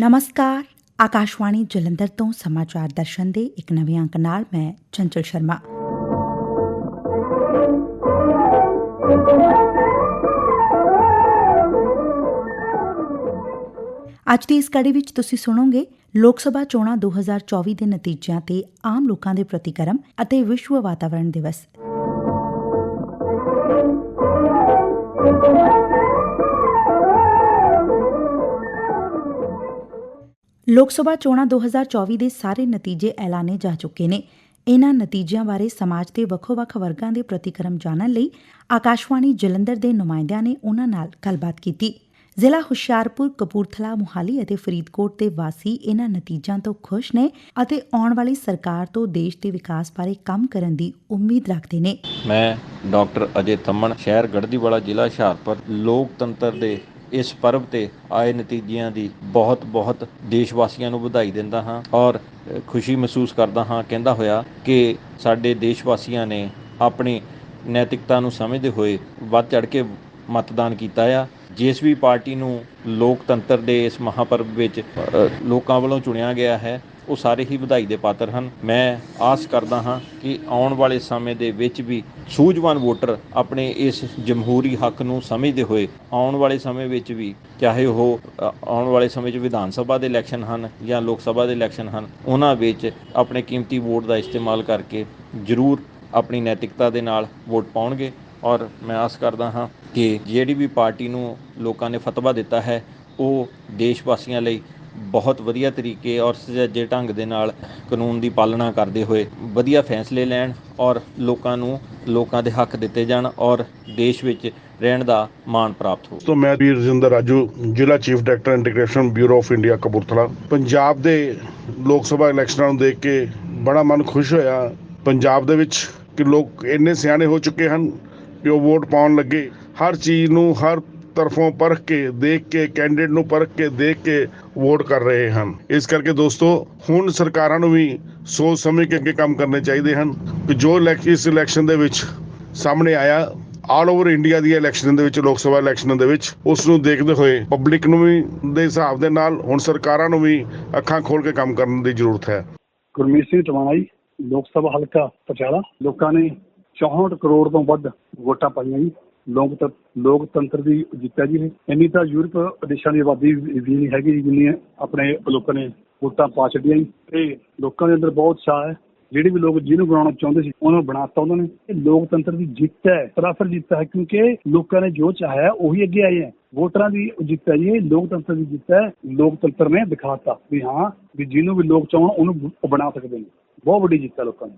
ਨਮਸਕਾਰ ਆਕਾਸ਼ਵਾਣੀ ਜਲੰਧਰ ਤੋਂ ਸਮਾਚਾਰ ਦਰਸ਼ਨ ਦੇ ਇੱਕ ਨਵੇਂ ਅੰਕ ਨਾਲ ਮੈਂ ਚੰਚਲ ਸ਼ਰਮਾ ਅੱਜ ਦੀ ਇਸ ਕੜੀ ਵਿੱਚ ਤੁਸੀਂ ਸੁਣੋਗੇ ਲੋਕ ਸਭਾ ਚੋਣਾਂ 2024 ਦੇ ਨਤੀਜਿਆਂ ਤੇ ਆਮ ਲੋਕਾਂ ਦੇ ਪ੍ਰਤੀਕਰਮ ਅਤੇ ਵਿਸ਼ਵ ਵਾਤਾਵਰਣ ਦਿਵਸ ਲੋਕ ਸਭਾ ਚੋਣਾਂ 2024 ਦੇ ਸਾਰੇ ਨਤੀਜੇ ਐਲਾਨੇ ਜਾ ਚੁੱਕੇ ਨੇ। ਇਨ੍ਹਾਂ ਨਤੀਜਿਆਂ ਬਾਰੇ ਸਮਾਜ ਦੇ ਵੱਖੋ-ਵੱਖ ਵਰਗਾਂ ਦੇ ਪ੍ਰਤੀਕਰਮ ਜਾਣਨ ਲਈ ਆਕਾਸ਼ਵਾਣੀ ਜਲੰਧਰ ਦੇ ਨੁਮਾਇੰਦਿਆਂ ਨੇ ਉਨ੍ਹਾਂ ਨਾਲ ਗੱਲਬਾਤ ਕੀਤੀ। ਜ਼ਿਲ੍ਹਾ ਹੁਸ਼ਿਆਰਪੁਰ, ਕਪੂਰਥਲਾ, ਮੁਹਾਲੀ ਅਤੇ ਫਰੀਦਕੋਟ ਦੇ ਵਾਸੀ ਇਹਨਾਂ ਨਤੀਜਿਆਂ ਤੋਂ ਖੁਸ਼ ਨੇ ਅਤੇ ਆਉਣ ਵਾਲੀ ਸਰਕਾਰ ਤੋਂ ਦੇਸ਼ ਦੇ ਵਿਕਾਸ ਬਾਰੇ ਕੰਮ ਕਰਨ ਦੀ ਉਮੀਦ ਰੱਖਦੇ ਨੇ। ਮੈਂ ਡਾਕਟਰ ਅਜੇ ਥੰਮਣ, ਸ਼ਹਿਰ ਗੜਦੀਵਾਲਾ ਜ਼ਿਲ੍ਹਾ ਹੁਸ਼ਿਆਰਪੁਰ, ਲੋਕਤੰਤਰ ਦੇ ਇਸ ਪਰਬ ਤੇ ਆਏ ਨਤੀਜਿਆਂ ਦੀ ਬਹੁਤ ਬਹੁਤ ਦੇਸ਼ ਵਾਸੀਆਂ ਨੂੰ ਵਧਾਈ ਦਿੰਦਾ ਹਾਂ ਔਰ ਖੁਸ਼ੀ ਮਹਿਸੂਸ ਕਰਦਾ ਹਾਂ। ਕਹਿੰਦਾ ਹੋਇਆ ਕਿ ਸਾਡੇ ਦੇਸ਼ ਵਾਸੀਆਂ ਨੇ ਆਪਣੀ ਨੈਤਿਕਤਾ ਨੂੰ ਸਮਝਦੇ ਹੋਏ ਵੱਧ ਚੜ ਕੇ ਮਤਦਾਨ ਕੀਤਾ ਆ। ਜਿਸ ਵੀ ਪਾਰਟੀ ਨੂੰ ਲੋਕਤੰਤਰ ਦੇ ਇਸ ਮਹਾਪਰਵ ਵਿੱਚ ਲੋਕਾਂ ਵੱਲੋਂ ਚੁਣਿਆ ਗਿਆ ਹੈ ਉਹ ਸਾਰੇ ਹੀ ਵਧਾਈ ਦੇ ਪਾਤਰ ਹਨ। ਮੈਂ ਆਸ ਕਰਦਾ ਹਾਂ ਕਿ ਆਉਣ ਵਾਲੇ ਸਮੇਂ ਦੇ ਵਿੱਚ ਵੀ ਸੂਝਵਾਨ ਵੋਟਰ ਆਪਣੇ ਇਸ ਜਮਹੂਰੀ ਹੱਕ ਨੂੰ ਸਮਝਦੇ ਹੋਏ ਆਉਣ ਵਾਲੇ ਸਮੇਂ ਵਿੱਚ ਵੀ, ਚਾਹੇ ਉਹ ਆਉਣ ਵਾਲੇ ਸਮੇਂ 'ਚ ਵਿਧਾਨ ਸਭਾ ਦੇ ਇਲੈਕਸ਼ਨ ਹਨ ਜਾਂ ਲੋਕ ਸਭਾ ਦੇ ਇਲੈਕਸ਼ਨ ਹਨ, ਉਹਨਾਂ ਵਿੱਚ ਆਪਣੇ ਕੀਮਤੀ ਵੋਟ ਦਾ ਇਸਤੇਮਾਲ ਕਰਕੇ ਜ਼ਰੂਰ ਆਪਣੀ ਨੈਤਿਕਤਾ ਦੇ ਨਾਲ ਵੋਟ ਪਾਉਣਗੇ। ਔਰ ਮੈਂ ਆਸ ਕਰਦਾ ਹਾਂ ਕਿ ਜਿਹੜੀ ਵੀ ਪਾਰਟੀ ਨੂੰ ਲੋਕਾਂ ਨੇ ਫਤਵਾ ਦਿੱਤਾ ਹੈ, ਉਹ ਦੇਸ਼ ਵਾਸੀਆਂ ਲਈ ਬਹੁਤ ਵਧੀਆ ਤਰੀਕੇ ਔਰ ਸੁਚੱਜੇ ਢੰਗ ਦੇ ਨਾਲ ਕਾਨੂੰਨ ਦੀ ਪਾਲਣਾ ਕਰਦੇ ਹੋਏ ਵਧੀਆ ਫੈਸਲੇ ਲੈਣ ਔਰ ਲੋਕਾਂ ਨੂੰ ਲੋਕਾਂ ਦੇ ਹੱਕ ਦਿੱਤੇ ਜਾਣ ਔਰ ਦੇਸ਼ ਵਿੱਚ ਰਹਿਣ ਦਾ ਮਾਣ ਪ੍ਰਾਪਤ ਹੋ ਤੋਂ ਮੈਂ ਵੀਰ ਰਜਿੰਦਰ ਰਾਜੂ, ਜ਼ਿਲ੍ਹਾ chief director integration bureau of India Kapurthala. Punjab ਦੇ ਲੋਕ ਸਭਾ ਇਲੈਕਸ਼ਨਾਂ ਨੂੰ ਦੇਖ ਕੇ ਬੜਾ ਮਨ ਖੁਸ਼ ਹੋਇਆ। ਪੰਜਾਬ ਦੇ ਵਿੱਚ ਕਿ ਲੋਕ ਇੰਨੇ ਸਿਆਣੇ ਹੋ ਚੁੱਕੇ ਹਨ ਕਿ ਉਹ ਵੋਟ ਪਾਉਣ ਲੱਗੇ। ਹਰ ਚੀਜ਼ ਨੂੰ, ਹਰ ਤਰਫੋਂ ਪਰਖ ਕੇ, ਦੇਖ ਕੇ ਕੈਂਡੀਡੇਟ ਨੂੰ ਪਰਖ ਕੇ, ਦੇਖ ਕੇ ਵੋਟ ਕਰ ਰਹੇ ਹਨ। ਇਸ ਕਰਕੇ ਦੋਸਤੋ, ਹੁਣ ਸਰਕਾਰਾਂ ਨੂੰ ਵੀ ਸੋਚ ਸਮਝ ਕੇ ਅੱਗੇ ਕੰਮ ਕਰਨੇ ਚਾਹੀਦੇ ਹਨ ਕਿ ਜੋ ਇਸ ਇਲੈਕਸ਼ਨ ਦੇ ਵਿੱਚ ਸਾਹਮਣੇ ਆਇਆ ਆਲ ਓਵਰ ਇੰਡੀਆ ਦੀ ਇਲੈਕਸ਼ਨ ਦੇ ਵਿੱਚ, ਲੋਕ ਸਭਾ ਇਲੈਕਸ਼ਨ ਦੇ ਵਿੱਚ ਉਸ ਨੂੰ ਦੇਖਦੇ ਹੋਏ ਪਬਲਿਕ ਨੂੰ ਵੀ ਦੇ ਹਿਸਾਬ ਦੇ ਨਾਲ ਹੁਣ ਸਰਕਾਰਾਂ ਨੂੰ ਵੀ ਅੱਖਾਂ ਖੋਲ ਕੇ ਕੰਮ ਕਰਨ ਦੀ ਜ਼ਰੂਰਤ ਹੈ। ਗੁਰਮੀਤ ਸਿੰਘ ਟਵਾਣਾ ਲੋਕ ਸਭਾ ਹਲਕਾ ਪਟਿਆਲਾ। ਲੋਕਾਂ ਨੇ 64 ਕਰੋੜ ਤੋਂ ਵੱਧ ਵੋਟਾਂ ਪਾਈਆਂ ਜੀ। ਲੋਕ ਲੋਕਤੰਤਰ ਦੀ ਜਿੱਤਿਆ ਜੀ। ਇੰਨੀ ਤਾਂ ਯੂਰਪ ਦੇਸ਼ਾਂ ਦੀ ਆਬਾਦੀ ਵੀ ਨਹੀਂ ਹੈਗੀ ਜੀ, ਜਿੰਨੀ ਆਪਣੇ ਲੋਕਾਂ ਨੇ ਵੋਟਾਂ ਪਾ ਛੱਡੀਆਂ ਜੀ। ਤੇ ਲੋਕਾਂ ਦੇ ਅੰਦਰ ਬਹੁਤ ਉਤਸ਼ਾਹ ਹੈ। ਜਿਹੜੇ ਵੀ ਲੋਕ ਜਿਹਨੂੰ ਬਣਾਉਣਾ ਚਾਹੁੰਦੇ ਸੀ ਉਹਨਾਂ ਬਣਾਤਾ ਉਹਨਾਂ ਨੇ। ਇਹ ਲੋਕਤੰਤਰ ਦੀ ਜਿੱਤ ਹੈ ਸਰਾਸਰ ਜਿੱਤ ਹੈ ਕਿਉਂਕਿ ਲੋਕਾਂ ਨੇ ਜੋ ਚਾਹਿਆ ਉਹੀ ਅੱਗੇ ਆਏ ਹੈ। ਵੋਟਰਾਂ ਦੀ ਜਿੱਤ ਹੈ ਜੀ ਇਹ ਲੋਕਤੰਤਰ ਦੀ ਜਿੱਤ ਹੈ। ਲੋਕਤੰਤਰ ਨੇ ਦਿਖਾਤਾ ਵੀ ਹਾਂ ਵੀ ਜਿਹਨੂੰ ਵੀ ਲੋਕ ਚਾਹਣ ਉਹਨੂੰ ਬਣਾ ਸਕਦੇ ਨੇ। ਬਹੁਤ ਵੱਡੀ ਜਿੱਤ ਹੈ ਲੋਕਾਂ ਦੀ।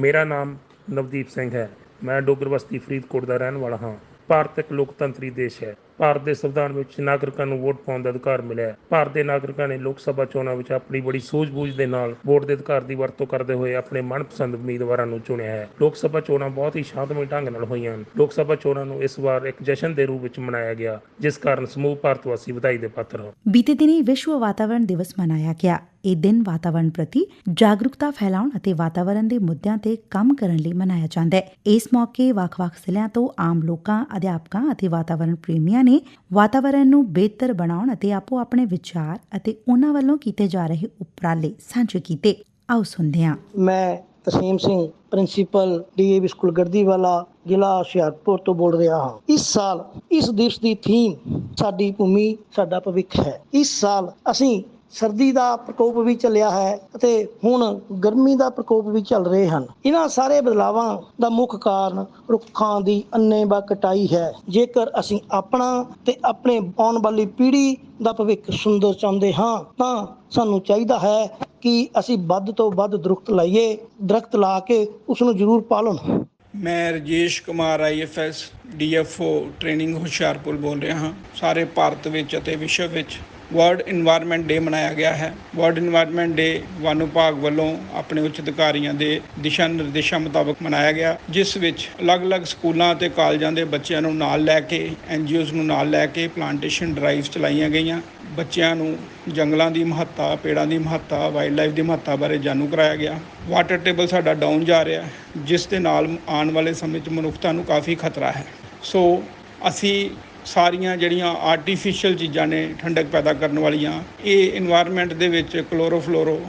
ਮੇਰਾ ਨਾਮ ਨਵਦੀਪ ਸਿੰਘ ਹੈ। ਮੈਂ ਡੋਗਰ ਬਸਤੀ ਫਰੀਦਕੋਟ ਦਾ ਰਹਿਣ ਵਾਲਾ ਹਾਂ। ਭਾਰਤ ਇੱਕ ਲੋਕਤੰਤਰੀ ਦੇਸ਼ ਹੈ। ਭਾਰਤ ਦੇ ਸੰਵਿਧਾਨ ਵਿੱਚ ਨਾਗਰਿਕਾਂ ਨੂੰ ਵੋਟ ਪਾਉਣ ਦਾ ਅਧਿਕਾਰ ਮਿਲਿਆ ਹੈ। ਭਾਰਤ ਦੇ ਨਾਗਰਿਕਾਂ ਨੇ ਲੋਕ ਸਭਾ ਚੋਣਾਂ ਵਿੱਚ ਆਪਣੀ ਬੜੀ ਸੂਝ-ਬੂਝ ਦੇ ਨਾਲ ਵੋਟ ਦੇ ਅਧਿਕਾਰ ਦੀ ਵਰਤੋਂ ਕਰਦੇ ਹੋਏ ਆਪਣੇ ਮਨਪਸੰਦ ਉਮੀਦਵਾਰਾਂ ਨੂੰ ਚੁਣਿਆ ਹੈ। ਲੋਕ ਸਭਾ ਚੋਣਾਂ ਬਹੁਤ ਹੀ ਸ਼ਾਂਤਮਈ ਢੰਗ ਨਾਲ ਹੋਈਆਂ ਹਨ। ਲੋਕ ਸਭਾ ਚੋਣਾਂ ਨੂੰ ਇਸ ਵਾਰ ਇੱਕ ਜਸ਼ਨ ਦੇ ਰੂਪ ਵਿੱਚ ਮਨਾਇਆ ਗਿਆ, ਜਿਸ ਕਾਰਨ ਸਮੂਹ ਭਾਰਤ ਵਾਸੀ ਵਧਾਈ ਦੇ ਪਾਤਰ ਹਨ। ਬੀਤੇ ਦਿਨੀ ਵਿਸ਼ਵ ਵਾਤਾਵਰਣ ਦਿਵਸ ਮਨਾਇਆ ਗਿਆ। ਇਹ ਦਿਨ ਵਾਤਾਵਰਣ ਪ੍ਰਤੀ ਜਾਗਰੂਕਤਾ ਫੈਲਾਉਣ ਅਤੇ ਵਾਤਾਵਰਣ ਦੇ ਮੁੱਦਿਆਂ ਤੇ ਕੰਮ ਕਰਨ ਲਈ ਮਨਾਇਆ ਜਾਂਦਾ ਹੈ। ਇਸ ਮੌਕੇ ਵੱਖ-ਵੱਖ ਜ਼ਿਲ੍ਹਿਆਂ ਤੋਂ ਆਮ ਲੋਕਾਂ, ਅਧਿਆਪਕਾਂ ਅਤੇ ਵਾਤਾਵਰਣ ਪ੍ਰੇਮੀਆਂ ਨੇ ਵਾਤਾਵਰਣ ਨੂੰ ਬਿਹਤਰ ਬਣਾਉਣ ਅਤੇ ਆਪੋ ਆਪਣੇ ਵਿਚਾਰ ਅਤੇ ਉਹਨਾਂ ਵੱਲੋਂ ਕੀਤੇ ਜਾ ਰਹੇ ਉਪਰਾਲੇ ਸਾਂਝੇ ਕੀਤੇ। ਆਓ ਸੁਣਦੇ ਹਾਂ। ਮੈਂ Tasim Singh, principal DAV school Gardiwala ਜ਼ਿਲ੍ਹਾ ਹੁਸ਼ਿਆਰਪੁਰ ਤੋਂ ਬੋਲ ਰਿਹਾ ਹਾਂ। ਇਸ ਸਾਲ, ਇਸ ਦਿਵਸ ਦੀ ਥੀਮ ਸਾਡੀ ਭੂਮੀ, ਸਾਡਾ ਭਵਿੱਖ ਹੈ। ਇਸ ਸਾਲ ਅਸੀਂ ਸਰਦੀ ਦਾ ਪ੍ਰਕੋਪ ਵੀ ਚੱਲਿਆ ਹੈ ਅਤੇ ਹੁਣ ਗਰਮੀ ਦਾ ਪ੍ਰਕੋਪ ਵੀ ਚੱਲ ਰਹੇ ਹਨ। ਇਹਨਾਂ ਸਾਰੇ ਬਦਲਾਵਾਂ ਦਾ ਮੁੱਖ ਕਾਰਨ ਰੁੱਖਾਂ ਦੀ ਅੰਨੇਵਾਹ ਕਟਾਈ ਹੈ। ਜੇਕਰ ਅਸੀਂ ਆਪਣਾ ਤੇ ਆਪਣੇ ਆਉਣ ਵਾਲੀ ਪੀੜ੍ਹੀ ਦਾ ਭਵਿੱਖ ਸੁੰਦਰ ਚਾਹੁੰਦੇ ਹਾਂ, ਤਾਂ ਸਾਨੂੰ ਚਾਹੀਦਾ ਹੈ ਕਿ ਅਸੀਂ ਵੱਧ ਤੋਂ ਵੱਧ ਦਰਖਤ ਲਾਈਏ, ਦਰਖਤ ਲਾ ਕੇ ਉਸ ਨੂੰ ਜ਼ਰੂਰ ਪਾਲਣ। ਮੈਂ Rajesh Kumar IFS DFO training Hoshiarpur ਬੋਲ ਰਿਹਾ ਹਾਂ। ਸਾਰੇ ਭਾਰਤ ਵਿੱਚ ਅਤੇ ਵਿਸ਼ਵ ਵਿੱਚ ਵਰਲਡ ਇਨਵਾਇਰਨਮੈਂਟ ਡੇ ਮਨਾਇਆ ਗਿਆ ਹੈ। ਵਰਲਡ ਇਨਵਾਇਰਨਮੈਂਟ ਡੇ ਵਨ ਵਿਭਾਗ ਵੱਲੋਂ ਆਪਣੇ ਉੱਚ ਅਧਿਕਾਰੀਆਂ ਦੇ ਦਿਸ਼ਾ ਨਿਰਦੇਸ਼ਾਂ ਮੁਤਾਬਕ ਮਨਾਇਆ ਗਿਆ, ਜਿਸ ਵਿੱਚ ਅਲੱਗ-ਅਲੱਗ ਸਕੂਲਾਂ ਅਤੇ ਕਾਲਜਾਂ ਦੇ ਬੱਚਿਆਂ ਨੂੰ ਨਾਲ ਲੈ ਕੇ ਐਨਜੀਓਜ਼ ਨੂੰ ਨਾਲ ਲੈ ਕੇ ਪਲਾਂਟੇਸ਼ਨ ਡਰਾਈਵਸ ਚਲਾਈਆਂ ਗਈਆਂ। ਬੱਚਿਆਂ ਨੂੰ ਜੰਗਲਾਂ ਦੀ ਮਹੱਤਤਾ, ਪੇੜਾਂ ਦੀ ਮਹੱਤਤਾ ਵਾਈਲਡ ਲਾਈਫ ਦੀ ਮਹੱਤਤਾ ਬਾਰੇ ਜਾਣੂ ਕਰਾਇਆ ਗਿਆ। ਵਾਟਰ ਟੇਬਲ ਸਾਡਾ ਡਾਊਨ ਜਾ ਰਿਹਾ ਜਿਸ ਦੇ ਨਾਲ ਆਉਣ ਵਾਲੇ ਸਮੇਂ 'ਚ ਮਨੁੱਖਤਾ ਨੂੰ ਕਾਫੀ ਖਤਰਾ ਹੈ। ਸੋ ਅਸੀਂ ਸਾਰੀਆਂ ਜਿਹੜੀਆਂ ਆਰਟੀਫੀਸ਼ੀਅਲ ਚੀਜ਼ਾਂ ਨੇ ਠੰਡਕ ਪੈਦਾ ਕਰਨ ਵਾਲੀਆਂ, ਇਹ এনवायरमेंट ਦੇ ਵਿੱਚ ਕਲੋਰੋਫਲੋਰੋ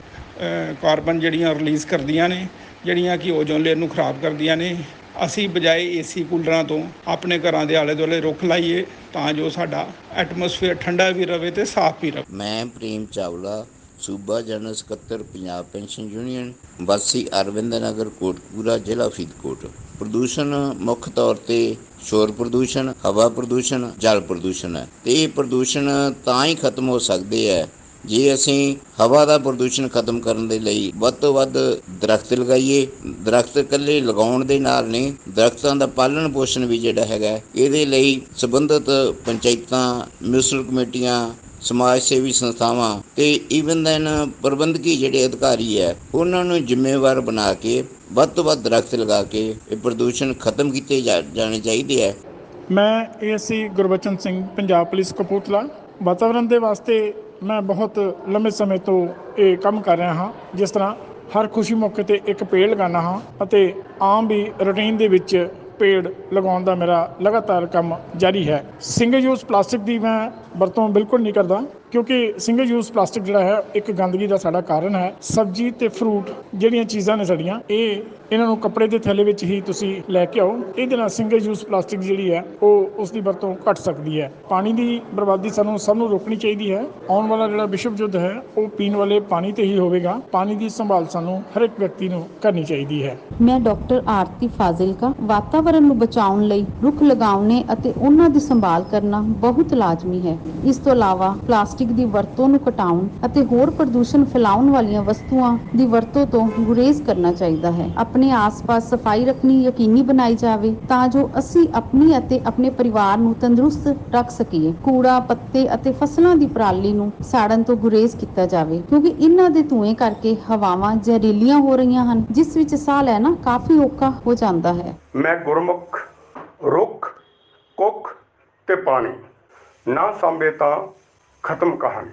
ਕਾਰਬਨ ਜਿਹੜੀਆਂ ਰਿਲੀਜ਼ ਕਰਦੀਆਂ ਨੇ, ਜਿਹੜੀਆਂ ਕਿ ਓਜ਼ੋਨ ਲੇਅਰ ਨੂੰ ਖਰਾਬ ਕਰਦੀਆਂ ਨੇ, ਅਸੀਂ ਬਜਾਏ ਏਸੀ ਕੂਲਰਾਂ ਤੋਂ ਆਪਣੇ ਘਰਾਂ ਦੇ ਆਲੇ ਦੁਆਲੇ ਰੁੱਖ ਲਾਈਏ ਤਾਂ ਜੋ ਸਾਡਾ ਐਟਮੋਸਫੇਅਰ ਠੰਡਾ ਵੀ ਰਹੇ ਤੇ ਸਾਫ਼ ਵੀ ਰਹੇ ਮੈਂ ਪ੍ਰੇਮ ਚਾਵਲਾ, ਸੂਬਾ ਜਨਰਲ ਸਕੱਤਰ, ਪੰਜਾਬ ਪੈਨਸ਼ਨ ਯੂਨੀਅਨ ਵਾਸੀ ਅਰਵਿੰਦ ਨਗਰ ਕੋਟਪੂਰਾ, ਜ਼ਿਲ੍ਹਾ ਫਰੀਦਕੋਟ। ਪ੍ਰਦੂਸ਼ਣ ਮੁੱਖ ਤੌਰ ਤੇ ਸ਼ੋਰ ਪ੍ਰਦੂਸ਼ਣ, ਹਵਾ ਪ੍ਰਦੂਸ਼ਣ, ਜਲ ਪ੍ਰਦੂਸ਼ਣ ਹੈ। ਤੇ ਇਹ ਪ੍ਰਦੂਸ਼ਣ ਤਾਂ ਹੀ ਖਤਮ ਹੋ ਸਕਦੇ ਹੈ ਜੇ ਅਸੀਂ ਹਵਾ ਦਾ ਪ੍ਰਦੂਸ਼ਣ ਖਤਮ ਕਰਨ ਦੇ ਲਈ ਵੱਧ ਤੋਂ ਵੱਧ ਦਰਖਤ ਲਗਾਈਏ। ਦਰਖਤ ਇਕੱਲੇ ਲਗਾਉਣ ਦੇ ਨਾਲ ਨਹੀਂ, ਦਰਖਤਾਂ ਦਾ ਪਾਲਣ ਪੋਸ਼ਣ ਵੀ ਜਿਹੜਾ ਹੈਗਾ, ਇਹਦੇ ਲਈ ਸੰਬੰਧਿਤ ਪੰਚਾਇਤਾਂ, ਮਿਊਨਿਸਪਲ ਕਮੇਟੀਆਂ ਸਮਾਜ ਸੇਵੀ ਸੰਸਥਾਵਾਂ ਤੇ ਈਵਨ ਦੈਨ ਪ੍ਰਬੰਧਕੀ ਜਿਹੜੇ ਅਧਿਕਾਰੀ ਹੈ, ਉਹਨਾਂ ਨੂੰ ਜ਼ਿੰਮੇਵਾਰ ਬਣਾ ਕੇ ਵੱਧ ਤੋਂ ਵੱਧ ਦਰਖਤ ਲਗਾ ਕੇ ਇਹ ਪ੍ਰਦੂਸ਼ਣ ਖਤਮ ਕੀਤੇ ਜਾ- ਜਾਣੇ ਚਾਹੀਦੇ ਹੈ। ਮੈਂ ਏਐਸਸੀ ਗੁਰਬਚਨ ਸਿੰਘ, ਪੰਜਾਬ ਪੁਲਿਸ ਕਪੂਰਥਲਾ। ਵਾਤਾਵਰਣ ਦੇ ਵਾਸਤੇ ਮੈਂ ਬਹੁਤ ਲੰਮੇ ਸਮੇਂ ਤੋਂ ਇਹ ਕੰਮ ਕਰ ਰਿਹਾ ਹਾਂ, ਜਿਸ ਤਰ੍ਹਾਂ ਹਰ ਖੁਸ਼ੀ ਮੌਕੇ ਤੇ ਇੱਕ ਪੇੜ ਲਗਾਉਣਾ ਹਾਂ ਅਤੇ ਆਮ ਵੀ ਰੁਟੀਨ ਦੇ ਵਿੱਚ ਪੇੜ ਲਗਾਉਣ ਦਾ ਮੇਰਾ ਲਗਾਤਾਰ ਕੰਮ ਜਾਰੀ ਹੈ। ਸਿੰਗਲ ਯੂਜ਼ ਪਲਾਸਟਿਕ ਦੀ ਮੈਂ ਵਰਤੋਂ ਬਿਲਕੁਲ ਨਹੀਂ ਕਰਦਾ। ਕਿਉਂਕਿ ਸਿੰਗਲ ਯੂਜ਼ ਪਲਾਸਟਿਕ ਜਿਹੜਾ ਹੈ, ਇੱਕ ਗੰਦਗੀ ਦਾ ਸਾਡਾ ਕਾਰਨ ਹੈ। ਸਬਜ਼ੀ ਤੇ ਫਰੂਟ ਜਿਹੜੀਆਂ ਚੀਜ਼ਾਂ ਨੇ ਸਾਡੀਆਂ, ਇਹ ਇਹਨਾਂ ਨੂੰ ਕੱਪੜੇ ਦੇ ਥੈਲੇ ਵਿੱਚ ਹੀ ਤੁਸੀਂ ਲੈ ਕੇ ਆਓ। ਇਹਦੇ ਨਾਲ ਸਿੰਗਲ ਯੂਜ਼ ਪਲਾਸਟਿਕ ਜਿਹੜੀ ਹੈ, ਉਹ ਉਸ ਦੀ ਵਰਤੋਂ ਘਟ ਸਕਦੀ ਹੈ। ਪਾਣੀ ਦੀ ਬਰਬਾਦੀ ਸਾਨੂੰ ਸਭ ਨੂੰ ਰੋਕਣੀ ਚਾਹੀਦੀ ਹੈ। ਆਉਣ ਵਾਲਾ ਜਿਹੜਾ ਵਿਸ਼ਵ ਯੁੱਧ ਹੈ, ਉਹ ਪੀਣ ਵਾਲੇ ਪਾਣੀ ਤੇ ਹੀ ਹੋਵੇਗਾ। ਪਾਣੀ ਦੀ ਸੰਭਾਲ ਸਾਨੂੰ ਹਰ ਇੱਕ ਵਿਅਕਤੀ ਨੂੰ ਕਰਨੀ ਚਾਹੀਦੀ ਹੈ। ਮੈਂ ਡਾਕਟਰ ਆਰਤੀ ਫਾਜ਼ਿਲਕਾ, ਵਾਤਾਵਰਣ ਨੂੰ ਬਚਾਉਣ ਲਈ ਰੁੱਖ ਲਗਾਉਣੇ ਅਤੇ ਉਹਨਾਂ ਦੀ ਸੰਭਾਲ ਕਰਨਾ ਬਹੁਤ ਲਾਜ਼ਮੀ ਹੈ। ਇਸ ਤੋਂ ਇਲਾਵਾ ਪਲਾਸਟਿਕ ਦੀ ਵਰਤੋਂ ਨੂੰ ਘਟਾਉਣ ਅਤੇ ਹੋਰ ਪ੍ਰਦੂਸ਼ਣ ਫੈਲਾਉਣ ਵਾਲੀਆਂ ਵਸਤੂਆਂ ਦੀ ਵਰਤੋਂ ਤੋਂ ਗੁਰੇਜ਼ ਕਰਨਾ ਚਾਹੀਦਾ ਹੈ। ਆਪਣੇ ਆਸ-ਪਾਸ ਸਫ਼ਾਈ ਰੱਖਣੀ ਯਕੀਨੀ ਬਣਾਈ ਜਾਵੇ ਤਾਂ ਜੋ ਅਸੀਂ ਆਪਣੀ ਅਤੇ ਆਪਣੇ ਪਰਿਵਾਰ ਨੂੰ ਤੰਦਰੁਸਤ ਰੱਖ ਸਕੀਏ। ਕੂੜਾ, ਪੱਤੇ ਅਤੇ ਫਸਲਾਂ ਦੀ ਪਰਾਲੀ ਨੂੰ ਸਾੜਨ ਤੋਂ ਗੁਰੇਜ਼ ਕੀਤਾ ਜਾਵੇ ਕਿਉਂਕਿ ਇਹਨਾਂ ਦੇ ਧੂਏ ਕਰਕੇ ਹਵਾਵਾਂ ਜ਼ਹਿਰੀਲੀਆਂ ਹੋ ਰਹੀਆਂ ਹਨ, ਜਿਸ ਵਿੱਚ ਸਾਹ ਲੈਣਾ ਕਾਫੀ ਔਖਾ ਹੋ ਜਾਂਦਾ ਹੈ। ਮੈਂ ਗੁਰਮੁਖ, ਰੁੱਖ, ਕੁੱਖ ਤੇ ਪਾਣੀ ਨਾ ਸੰਭੇ ਤਾਂ ਖਤਮ ਕਹਾਣੀ।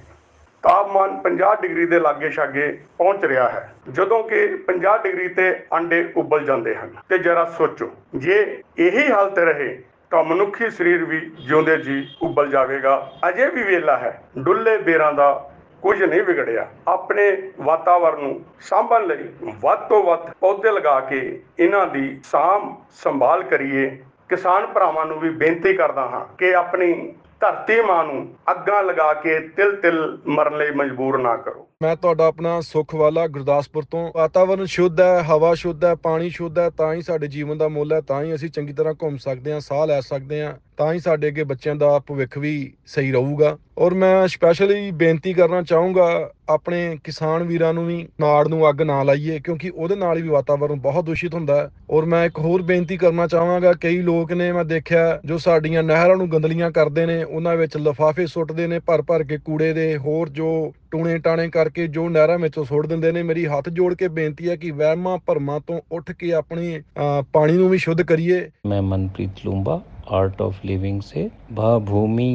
ਤਾਪਮਾਨ 50 ਡਿਗਰੀ ਦੇ ਲਾਗੇ ਛਾਗੇ ਪਹੁੰਚ ਰਿਹਾ ਹੈ। ਜਦੋਂ ਕਿ 50 ਡਿਗਰੀ ਤੇ ਅੰਡੇ ਉਬਲ ਜਾਂਦੇ ਹਨ। ਤੇ ਜਰਾ ਸੋਚੋ, ਜੇ ਇਹੀ ਹਾਲਤ ਰਹੇ, ਤਾਂ ਮਨੁੱਖੀ ਸਰੀਰ ਵੀ ਜਿਉਂਦੇ ਜੀ ਉਬਲ ਜਾਵੇਗਾ। ਅਜੇ ਵੀ ਵੇਲਾ ਹੈ। ਡੁੱਲੇ ਬੇਰਾਂ ਦਾ ਕੁਝ ਨਹੀਂ ਵਿਗੜਿਆ। ਆਪਣੇ ਵਾਤਾਵਰਣ ਨੂੰ ਸਾਂਭਣ ਲਈ ਵੱਧ ਤੋਂ ਵੱਧ ਪੌਦੇ ਲਗਾ ਕੇ ਇਹਨਾਂ ਦੀ ਸਾਂਭ ਸੰਭਾਲ ਕਰੀਏ। ਕਿਸਾਨ ਭਰਾਵਾਂ ਨੂੰ ਵੀ ਬੇਨਤੀ ਕਰਦਾ ਹਾਂ ਕਿ ਆਪਣੀ ਧਰਤੀ ਮਾਂ ਨੂੰ ਅੱਗਾਂ ਲਗਾ ਕੇ ਤਿਲ ਤਿਲ ਮਰਨ ਲਈ ਮਜਬੂਰ ਨਾ ਕਰੋ। ਮੈਂ ਤੁਹਾਡਾ ਆਪਣਾ ਸੁਖ ਵਾਲਾ ਗੁਰਦਾਸਪੁਰ ਤੋਂ। ਵਾਤਾਵਰਣ ਸ਼ੁੱਧ ਹੈ, ਹਵਾ ਸ਼ੁੱਧ ਹੈ, ਪਾਣੀ ਸ਼ੁੱਧ ਹੈ, ਤਾਂ ਹੀ ਸਾਡੇ ਜੀਵਨ ਦਾ ਮੁੱਲ ਹੈ, ਤਾਂ ਹੀ ਅਸੀਂ ਚੰਗੀ ਤਰ੍ਹਾਂ ਘੁੰਮ ਸਕਦੇ ਹਾਂ, ਸਾਹ ਲੈ ਸਕਦੇ ਹਾਂ, ਤਾਂ ਹੀ ਸਾਡੇ ਅੱਗੇ ਬੱਚਿਆਂ ਦਾ ਭਵਿੱਖ ਵੀ ਸਹੀ ਰਹੂਗਾ। ਔਰ ਮੈਂ ਸਪੈਸ਼ਲੀ ਬੇਨਤੀ ਕਰਨਾ ਚਾਹੂੰਗਾ, ਆਪਣੇ ਕਿਸਾਨ ਵੀਰਾਂ ਨੂੰ ਵੀ, ਨਾੜ ਨੂੰ ਅੱਗ ਨਾ ਲਾਈਏ, ਕਿਉਂਕਿ ਉਹਦੇ ਨਾਲ ਵੀ ਵਾਤਾਵਰਣ ਬਹੁਤ ਦੂਸ਼ਿਤ ਹੁੰਦਾ ਹੈ। ਔਰ ਮੈਂ ਇੱਕ ਹੋਰ ਬੇਨਤੀ ਕਰਨਾ ਚਾਹਾਂਗਾ, ਕਈ ਲੋਕ ਨੇ ਮੈਂ ਦੇਖਿਆ ਜੋ ਸਾਡੀਆਂ ਨਹਿਰਾਂ ਨੂੰ ਗੰਦਲੀਆਂ ਕਰਦੇ ਨੇ ਉਹਨਾਂ ਵਿੱਚ ਲਿਫਾਫੇ ਸੁੱਟਦੇ ਨੇ ਭਰ ਭਰ ਕੇ ਕੂੜੇ ਦੇ ਹੋਰ ਜੋ ਟੂਣੇ ਟਾਣੇ ਕਰਕੇ ਜੋ ਨਹਿਰਾਂ ਵਿੱਚੋਂ ਸੁੱਟ ਦਿੰਦੇ ਨੇ ਮੇਰੀ ਹੱਥ ਜੋੜ ਕੇ ਬੇਨਤੀ ਹੈ ਕਿ ਵਹਿਮਾਂ ਭਰਮਾਂ ਤੋਂ ਉੱਠ ਕੇ ਆਪਣੀ ਅਹ, ਪਾਣੀ ਨੂੰ ਵੀ ਸ਼ੁੱਧ ਕਰੀਏ मैं Manpreet Loomba art of living से भा भूमि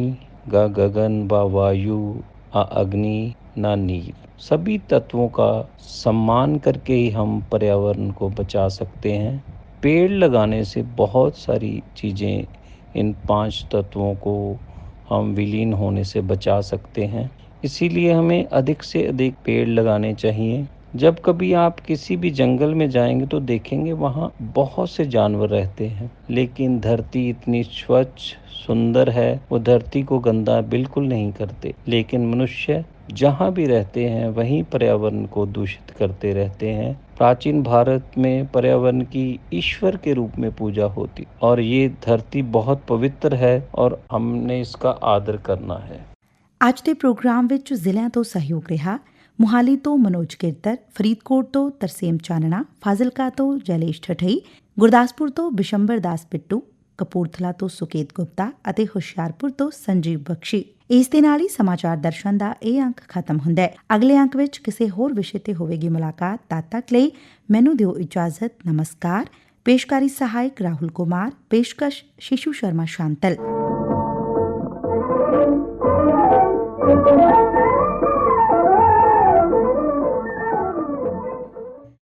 ग गगन व वायु आ अग्नि न नीर सभी तत्वों का सम्मान करके ही हम पर्यावरण को बचा सकते हैं पेड़ लगाने से बहुत सारी चीज़ें इन पांच तत्वों को हम विलीन होने से बचा सकते हैं। इसीलिए हमें अधिक से अधिक पेड़ लगाने चाहिए। जब कभी आप किसी भी जंगल में जाएँगे तो देखेंगे वहाँ बहुत से जानवर रहते हैं। लेकिन धरती इतनी स्वच्छ, सुंदर है, वो धरती को गंदा बिल्कुल नहीं करते। लेकिन मनुष्य जहाँ भी रहते हैं, वहीं पर्यावरण को दूषित करते रहते हैं। प्राचीन भारत में पर्यावरण की ईश्वर के रूप में पूजा होती और ये धरती बहुत पवित्र है और हमने इसका आदर करना है ਅੱਜ ਦੇ ਪ੍ਰੋਗਰਾਮ ਵਿੱਚ ਜ਼ਿਲ੍ਹਿਆਂ ਤੋਂ ਸਹਿਯੋਗ ਰਿਹਾ ਮੁਹਾਲੀ ਤੋਂ ਮਨੋਜ ਕਿਰਤਰ ਫਰੀਦਕੋਟ ਤੋਂ ਤਰਸੇਮ ਚਾਨਣਾ ਫਾਜ਼ਿਲਕਾ ਤੋਂ ਜੈਲੇਸ਼ ਠਠਈ ਗੁਰਦਾਸਪੁਰ ਤੋਂ ਬਿਸ਼ੰਬਰ ਦਾਸ ਬਿੱਟੂ ਕਪੂਰਥਲਾ ਤੋਂ ਸੁਕੇਤ ਗੁਪਤਾ ਅਤੇ ਹੁਸ਼ਿਆਰਪੁਰ ਤੋਂ ਸੰਜੀਵ ਬਖਸ਼ੀ ਇਸ ਦੇ ਨਾਲ ਹੀ ਸਮਾਚਾਰ ਦਰਸ਼ਨ ਦਾ ਇਹ ਅੰਕ ਖਤਮ ਹੁੰਦਾ ਹੈ। ਅਗਲੇ ਅੰਕ ਵਿੱਚ ਕਿਸੇ ਹੋਰ ਵਿਸ਼ੇ ਤੇ ਹੋਵੇਗੀ ਮੁਲਾਕਾਤ ਤਦ ਤੱਕ ਲਈ ਮੈਨੂੰ ਦਿਓ ਇਜਾਜ਼ਤ। ਨਮਸਕਾਰ। ਪੇਸ਼ਕਾਰੀ ਸਹਾਇਕ ਰਾਹੁਲ ਕੁਮਾਰ। ਪੇਸ਼ਕਸ਼ ਸ਼ਿਸ਼ੂ ਸ਼ਰਮਾ ਸ਼ਾਂਤਲ।